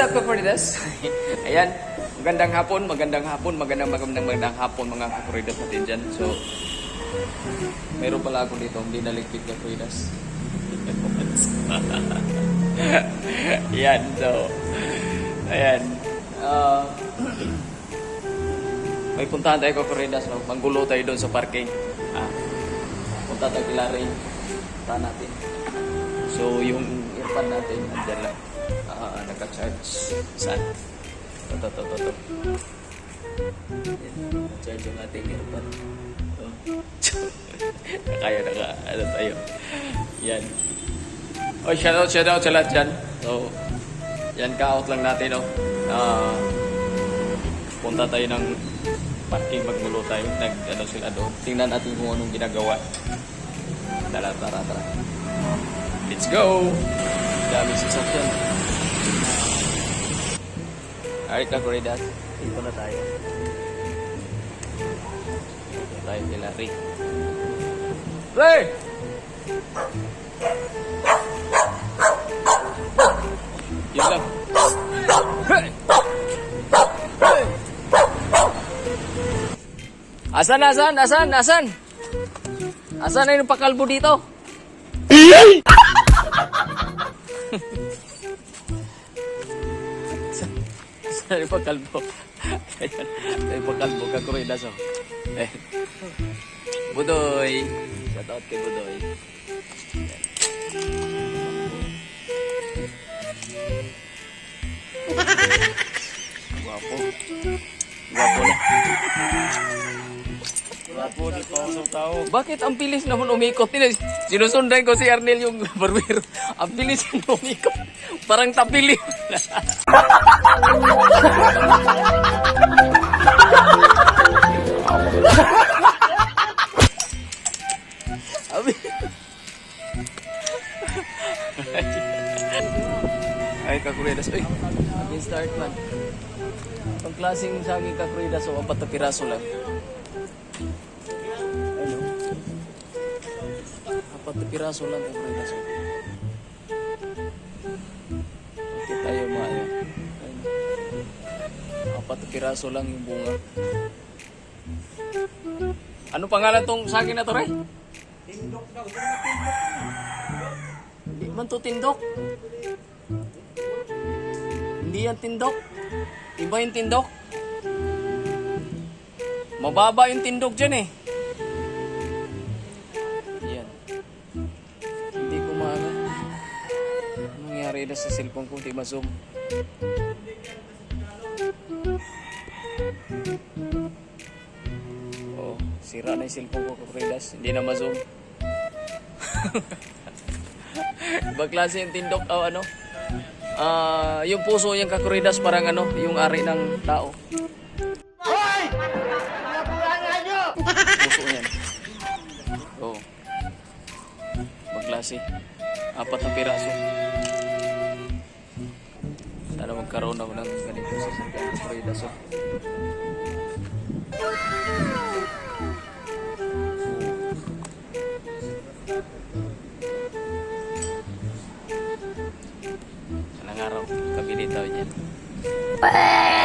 What's up, Kaporidas? Ayan, magandang hapon, magandang hapon, magandang magandang magandang hapon mga Kaporidas natin dyan. So, meron pala ako dito, hindi naligpit Kaporidas. Ayan, so, ayan. Ah, may puntahan tayo Kaporidas, no? manggulo tayo doon sa parking. Ah, punta tayo kila. Punta natin. So, yung earpad natin, andyan lang. Ah, naka-charge. Saan? Ito, ito, ito, ito. Naka-charge yung ating earpod. Ito. Nakaya, naka, ano tayo. Yan. Oh, shoutout, shoutout sa lahat dyan. So, yan, ka-out lang natin, oh. Ah, punta tayo ng parking magmulo tayo. Nag, ano sila doon. Tingnan natin kung anong ginagawa. Tara, tara, tara. Let's go! Dami sasakyan. Alright ka, Corridas. Dito na tayo. Dito tayo kay Larry. Ray! Yun lang. Asan, asan, asan, asan? Asan na yung pakalbo dito? Saan yung pakalbo? Ayan, yung pakalbo ka Corridas, oh. Eh. Budoy. Shout out kay Budoy. Guwapo. Guwapo na. Pa ako tao. Bakit ang bilis naman umikot? Sinusundan ko si Arnel yung barbero. Ang bilis yung umikot. Parang tapili. Ay, kakuridas. Uy, naging start man. Ang klaseng saging kakuridas, so apat na piraso lang. Apat na piraso lang ang piraso. Bakit tayo maayo? Ayun. Apat na piraso lang yung bunga. Ano pangalan tong saging na to, Ray? Tindok daw. Hindi man to tindok. Hindi yan tindok. Iba yung tindok. Mababa yung tindok dyan eh. Nangyari na sa cellphone ko? Hindi ma-zoom. Oh, sira na yung cellphone ko, Kapridas. Hindi na ma-zoom. Ibang klase yung tindok o ano? Ah, yung puso yung kakuridas parang ano, yung ari ng tao. Hoy! Pinapulangan nyo! Puso niyan. Oo. Ibang klase. Apat na piraso. Magkaroon ako ng ganito sa ng kakuridas. Oh. Anong araw? Kabili daw niyan. Pwede